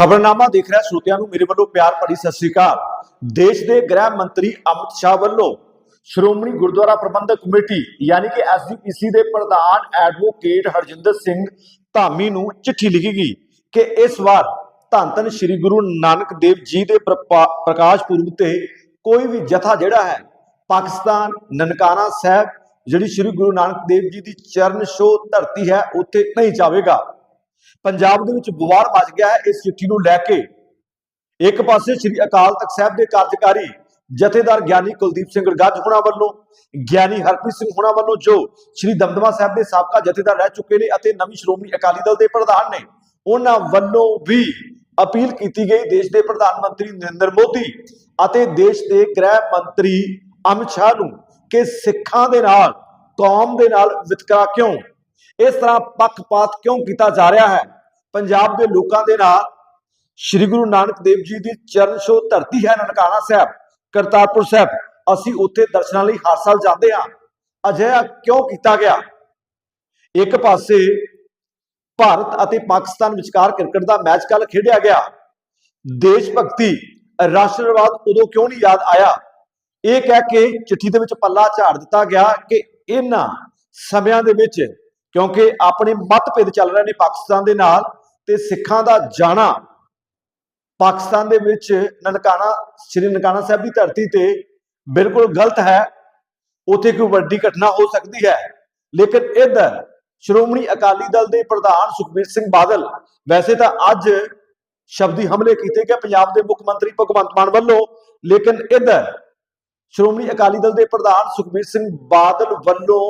ਖਬਰਨਾਮਾ ਦੇਖ ਰਿਹਾ ਸਰੋਤਿਆਂ ਨੂੰ ਮੇਰੇ ਵੱਲੋਂ ਪਿਆਰ ਭਰੀ ਸਤਿ ਸ੍ਰੀ ਅਕਾਲ। ਦੇਸ਼ ਦੇ ਗ੍ਰਹਿ ਮੰਤਰੀ ਅਮਿਤ ਸ਼ਾਹ ਵੱਲੋਂ ਸ਼੍ਰੋਮਣੀ ਗੁਰਦੁਆਰਾ ਪ੍ਰਬੰਧਕ ਕਮੇਟੀ, ਯਾਨੀ ਕਿ ਐਸਜੀਪੀਸੀ ਦੇ ਪ੍ਰਧਾਨ ਐਡਵੋਕੇਟ ਹਰਜਿੰਦਰ ਸਿੰਘ ਧਾਮੀ ਨੂੰ ਚਿੱਠੀ ਲਿਖੀ ਗਈ ਕਿ ਇਸ ਵਾਰ ਧੰਨ ਧੰਨ ਸ੍ਰੀ ਗੁਰੂ ਨਾਨਕ ਦੇਵ ਜੀ ਦੇ ਪ੍ਰਪਾ- ਪ੍ਰਕਾਸ਼ ਪੁਰਬ ਤੇ ਕੋਈ ਵੀ ਜਥਾ ਜਿਹੜਾ ਹੈ, ਪਾਕਿਸਤਾਨ ਨਨਕਾਣਾ ਸਾਹਿਬ, ਜਿਹੜੀ ਸ੍ਰੀ ਗੁਰੂ ਨਾਨਕ ਦੇਵ ਜੀ ਦੀ ਚਰਨ ਛੋਹ ਧਰਤੀ ਹੈ, ਉੱਥੇ ਨਹੀਂ ਜਾਵੇਗਾ। ਪੰਜਾਬ ਦੇ ਵਿੱਚ ਬੁਵਾਰ ਮਚ ਗਿਆ ਹੈ, ਇਸ ਚਿੱਠੀ ਨੂੰ ਲੈ ਕੇ। ਇੱਕ ਪਾਸੇ ਸ੍ਰੀ ਅਕਾਲ ਤਖਤ ਸਾਹਿਬ ਦੇ ਕਾਰਜਕਾਰੀ ਜਥੇਦਾਰ ਗਿਆਨੀ ਕੁਲਦੀਪ ਸਿੰਘ ਗੱਜ ਹੁਣਾਂ ਵੱਲੋਂ, ਗਿਆਨੀ ਹਰਪ੍ਰੀਤ ਸਿੰਘ ਹੁਣਾਂ ਵੱਲੋਂ ਜੋ ਸ੍ਰੀ ਦਮਦਮਾ ਸਾਹਿਬ ਦੇ ਸਾਬਕਾ ਜਥੇਦਾਰ ਰਹਿ ਚੁੱਕੇ ਨੇ ਅਤੇ ਨਵੀਂ ਸ਼੍ਰੋਮਣੀ ਅਕਾਲੀ ਦਲ ਦੇ ਪ੍ਰਧਾਨ ਨੇ, ਉਹਨਾਂ ਵੱਲੋਂ ਵੀ ਅਪੀਲ ਕੀਤੀ ਗਈ ਦੇਸ਼ ਦੇ ਪ੍ਰਧਾਨ ਮੰਤਰੀ ਨਰਿੰਦਰ ਮੋਦੀ ਅਤੇ ਦੇਸ਼ ਦੇ ਗ੍ਰਹਿ ਮੰਤਰੀ ਅਮਿਤ ਸ਼ਾਹ ਨੂੰ ਕਿ ਸਿੱਖਾਂ ਦੇ ਨਾਲ, ਕੌਮ ਦੇ ਨਾਲ ਵਿਤਕਰਾ ਕਿਉਂ? ਇਸ ਤਰ੍ਹਾਂ ਪੱਖਪਾਤ ਕਿਉਂ ਕੀਤਾ ਜਾ ਰਿਹਾ ਹੈ? ਪੰਜਾਬ ਦੇ ਲੋਕਾਂ ਦੇ ਨਾਲ ਸ੍ਰੀ ਗੁਰੂ ਨਾਨਕ ਦੇਵ ਜੀ ਦੀ ਚਰਨ ਛੋਹ ਧਰਤੀ ਹੈ ਨਨਕਾਣਾ ਸਾਹਿਬ, ਕਰਤਾਰਪੁਰ ਸਾਹਿਬ। ਅਸੀਂ ਉੱਥੇ ਦਰਸ਼ਨਾਂ ਲਈ ਹਰ ਸਾਲ ਜਾਂਦੇ ਹਾਂ। ਅਜਿਹਾ ਕਿਉਂ ਕੀਤਾ ਗਿਆ? ਇੱਕ ਪਾਸੇ ਭਾਰਤ ਅਤੇ ਪਾਕਿਸਤਾਨ ਵਿਚਕਾਰ ਕ੍ਰਿਕਟ ਦਾ ਮੈਚ ਕੱਲ ਖੇਡਿਆ ਗਿਆ। ਦੇਸ਼ ਭਗਤੀ ਰਾਸ਼ਟਰਵਾਦ ਉਦੋਂ ਕਿਉਂ ਨਹੀਂ ਯਾਦ ਆਇਆ? ਇਹ ਕਹਿ ਕੇ ਚਿੱਠੀ ਦੇ ਵਿੱਚ ਪੱਲਾ ਝਾੜ ਦਿੱਤਾ ਗਿਆ ਕਿ ਇਹਨਾਂ ਸਮਿਆਂ ਦੇ ਵਿੱਚ ਕਿਉਂਕਿ ਆਪਣੇ ਮਤਭੇਦ ਚੱਲ ਰਹੇ ਨੇ ਪਾਕਿਸਤਾਨ ਦੇ ਨਾਲ ਤੇ ਸਿੱਖਾਂ ਦਾ ਜਾਣਾ ਪਾਕਿਸਤਾਨ ਦੇ ਵਿੱਚ ਨਨਕਾਣਾ, ਸ੍ਰੀ ਨਨਕਾਣਾ ਸਾਹਿਬ ਦੀ ਧਰਤੀ ਤੇ ਬਿਲਕੁਲ ਗਲਤ ਹੈ। ਉੱਥੇ ਕੋਈ ਵੱਡੀ ਘਟਨਾ ਹੋ ਸਕਦੀ ਹੈ। ਲੇਕਿਨ ਇੱਧਰ ਸ਼੍ਰੋਮਣੀ ਅਕਾਲੀ ਦਲ ਦੇ ਪ੍ਰਧਾਨ ਸੁਖਬੀਰ ਸਿੰਘ ਬਾਦਲ ਵੈਸੇ ਤਾਂ ਅੱਜ ਸ਼ਬਦੀ ਹਮਲੇ ਕੀਤੇ ਗਏ ਪੰਜਾਬ ਦੇ ਮੁੱਖ ਮੰਤਰੀ ਭਗਵੰਤ ਮਾਨ ਵੱਲੋਂ। ਲੇਕਿਨ ਇੱਧਰ ਸ਼੍ਰੋਮਣੀ ਅਕਾਲੀ ਦਲ ਦੇ ਪ੍ਰਧਾਨ ਸੁਖਬੀਰ ਸਿੰਘ ਬਾਦਲ ਵੱਲੋਂ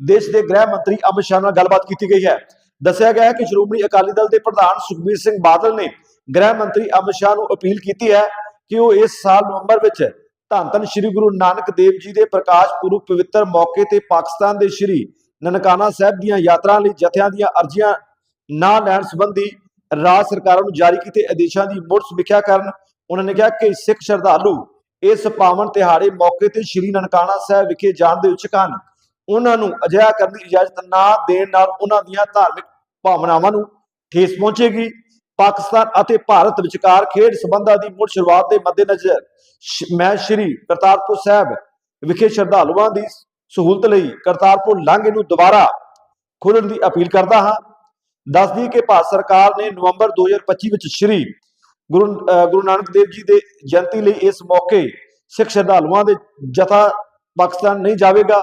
ਦੇਸ਼ ਦੇ ਗ੍ਰਹਿ ਮੰਤਰੀ ਅਮਿਤ ਸ਼ਾਹ ਨਾਲ ਗੱਲਬਾਤ ਕੀਤੀ ਗਈ ਹੈ। ਦੱਸਿਆ ਗਿਆ ਹੈ ਕਿ ਸ਼੍ਰੋਮਣੀ ਅਕਾਲੀ ਦਲ ਦੇ ਪ੍ਰਧਾਨ ਸੁਖਬੀਰ ਸਿੰਘ ਬਾਦਲ ਨੇ ਗ੍ਰਹਿ ਮੰਤਰੀ ਅਮਿਤ ਸ਼ਾਹ ਨੂੰ ਅਪੀਲ ਕੀਤੀ ਹੈ ਕਿ ਉਹ ਇਸ ਸਾਲ ਨਵੰਬਰ ਵਿੱਚ ਧੰਨ ਧੰਨ ਸ੍ਰੀ ਗੁਰੂ ਨਾਨਕ ਦੇਵ ਜੀ ਦੇ ਪ੍ਰਕਾਸ਼ ਪੁਰਬ ਪਵਿੱਤਰ ਮੌਕੇ ਤੇ ਪਾਕਿਸਤਾਨ ਦੇ ਸ੍ਰੀ ਨਨਕਾਣਾ ਸਾਹਿਬ ਦੀਆਂ ਯਾਤਰਾ ਲਈ ਜਥਿਆਂ ਦੀਆਂ ਅਰਜ਼ੀਆਂ ਨਾ ਲੈਣ ਸੰਬੰਧੀ ਰਾਜ ਸਰਕਾਰਾਂ ਨੂੰ ਜਾਰੀ ਕੀਤੇ ਆਦੇਸ਼ਾਂ ਦੀ ਮੁੜ ਸਮੀਖਿਆ ਕਰਨ ਉਹਨਾਂ ਨੇ ਕਿਹਾ ਕਿ ਸਿੱਖ ਸ਼ਰਧਾਲੂ ਇਸ ਪਾਵਨ ਤਿਹਾੜੇ ਮੌਕੇ ਤੇ ਸ੍ਰੀ ਨਨਕਾਣਾ ਸਾਹਿਬ ਵਿਖੇ ਜਾਣ ਦੇ ਇੱਛੁਕ ਹਨ। ਉਹਨਾਂ ਨੂੰ ਅਜਿਹਾ ਕਰਨ ਦੀ ਇਜਾਜ਼ਤ ਨਾ ਦੇਣ ਨਾਲ ਉਹਨਾਂ ਦੀਆਂ ਧਾਰਮਿਕ ਭਾਵਨਾਵਾਂ ਨੂੰ ਠੇਸ ਪਹੁੰਚੇਗੀ। ਪਾਕਿਸਤਾਨ ਅਤੇ ਭਾਰਤ ਵਿਚਕਾਰ ਖੇਡ ਸਬੰਧਾਂ ਦੀ ਮੁੜ ਸ਼ੁਰੂਆਤ ਦੇ ਮੱਦੇਨਜ਼ਰ ਮੈਂ ਸ੍ਰੀ ਕਰਤਾਰਪੁਰ ਸਾਹਿਬ ਵਿਖੇ ਸ਼ਰਧਾਲੂਆਂ ਦੀ ਸਹੂਲਤ ਲਈ ਕਰਤਾਰਪੁਰ ਲਾਂਘੇ ਨੂੰ ਦੁਬਾਰਾ ਖੋਲਣ ਦੀ ਅਪੀਲ ਕਰਦਾ ਹਾਂ। ਦੱਸਦੀ ਕਿ ਭਾਰਤ ਸਰਕਾਰ ਨੇ ਨਵੰਬਰ 2025 ਵਿੱਚ ਸ੍ਰੀ ਗੁਰੂ ਗੁਰੂ ਨਾਨਕ ਦੇਵ ਜੀ ਦੇ ਜਯੰਤੀ ਲਈ ਇਸ ਮੌਕੇ ਸਿੱਖ ਸ਼ਰਧਾਲੂਆਂ ਦੇ ਜਥਾ ਪਾਕਿਸਤਾਨ ਨਹੀਂ ਜਾਵੇਗਾ।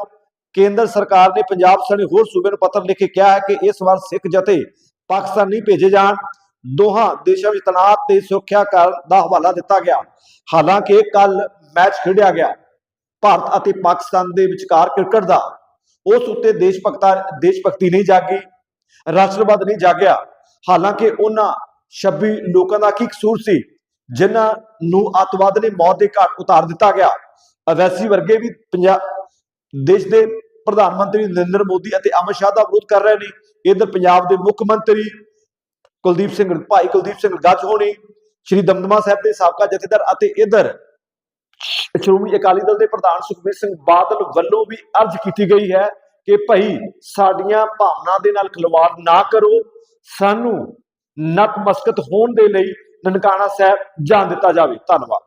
ਕੇਂਦਰ ਸਰਕਾਰ ਨੇ ਪੰਜਾਬ ਸਣੇ ਹੋਰ ਸੂਬੇ ਨੂੰ ਪੱਤਰ ਲਿਖ ਕੇ ਕਿਹਾ ਹੈ ਕਿ ਇਸ ਵਾਰ ਸਿੱਖ ਜਥੇ ਪਾਕਿਸਤਾਨ ਨਹੀਂ ਭੇਜੇ ਜਾਣ। ਦੋਹਾਂ ਦੇਸ਼ਾਂ ਵਿੱਚ ਤਣਾਅ ਤੇ ਸੁਰੱਖਿਆ ਦਾ ਹਵਾਲਾ ਦਿੱਤਾ ਗਿਆ। ਹਾਲਾਂਕਿ ਕੱਲ ਮੈਚ ਖੇਡਿਆ ਗਿਆ। ਭਾਰਤ ਅਤੇ ਪਾਕਿਸਤਾਨ ਦੇ ਵਿਚਕਾਰ ਕ੍ਰਿਕਟ ਦਾ ਉਸ ਉੱਤੇ ਦੇਸ਼ ਭਗਤਾ ਦੇਸ਼ ਭਗਤੀ ਨਹੀਂ ਜਾਗੀ, ਰਾਸ਼ਟਰਵਾਦ ਨਹੀਂ ਜਾਗਿਆ। ਹਾਲਾਂਕਿ ਉਹਨਾਂ 26 ਲੋਕਾਂ ਦਾ ਕੀ ਕਸੂਰ ਸੀ, ਜਿਨ੍ਹਾਂ ਨੂੰ ਅੱਤਵਾਦ ਨੇ ਮੌਤ ਦੇ ਘਾਟ ਉਤਾਰ ਦਿੱਤਾ ਗਿਆ। ਅਵੈਸੀ ਵਰਗੇ ਵੀ ਪੰਜਾਬ ਦੇਸ਼ ਦੇ ਪ੍ਰਧਾਨ ਮੰਤਰੀ ਨਰਿੰਦਰ ਮੋਦੀ ਅਤੇ ਅਮਿਤ ਸ਼ਾਹ ਦਾ ਵਿਰੋਧ ਕਰ ਰਹੇ ਨੇ। ਇਧਰ ਪੰਜਾਬ ਦੇ ਮੁੱਖ ਮੰਤਰੀ ਕੁਲਦੀਪ ਸਿੰਘ, ਭਾਈ ਕੁਲਦੀਪ ਸਿੰਘ ਗੱਜ ਹੋਣੀ ਸ਼੍ਰੀ ਦਮਦਮਾ ਸਾਹਿਬ ਦੇ ਸਾਬਕਾ ਜਥੇਦਾਰ ਅਤੇ ਇਧਰ ਸ਼੍ਰੋਮਣੀ ਅਕਾਲੀ ਦਲ ਦੇ ਪ੍ਰਧਾਨ ਸੁਖਬੀਰ ਸਿੰਘ ਬਾਦਲ ਵੱਲੋਂ ਵੀ ਅਰਜ਼ ਕੀਤੀ ਗਈ ਹੈ ਕਿ ਭਾਈ ਸਾਡੀਆਂ ਭਾਵਨਾ ਦੇ ਨਾਲ ਖਿਲਵਾੜ ਨਾ ਕਰੋ। ਸਾਨੂੰ ਨਤਮਸਕਤ ਹੋਣ ਦੇ ਲਈ ਨਨਕਾਣਾ ਸਾਹਿਬ ਜਾਣ ਦਿੱਤਾ ਜਾਵੇ। ਧੰਨਵਾਦ।